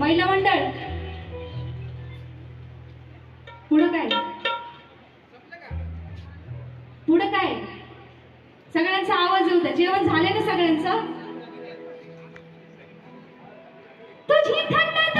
महिला मंडळ. पुढं काय? पुढं काय? सगळ्यांचा आवाज येऊ द्या. जेवण झाले ना सगळ्यांचं? तुझी थंड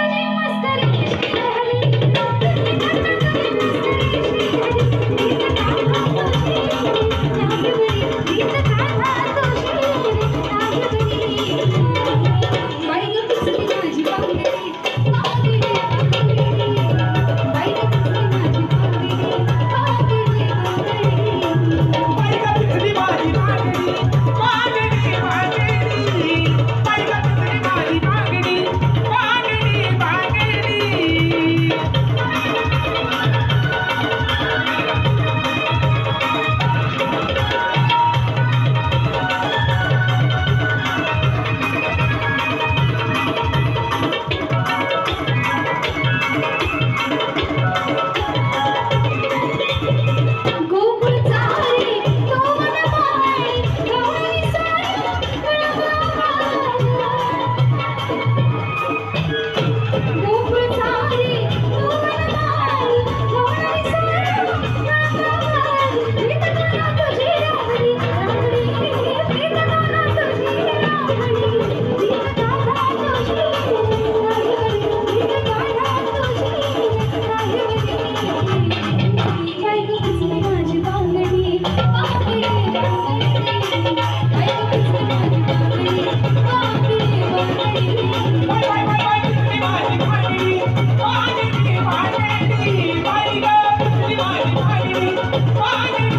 Why?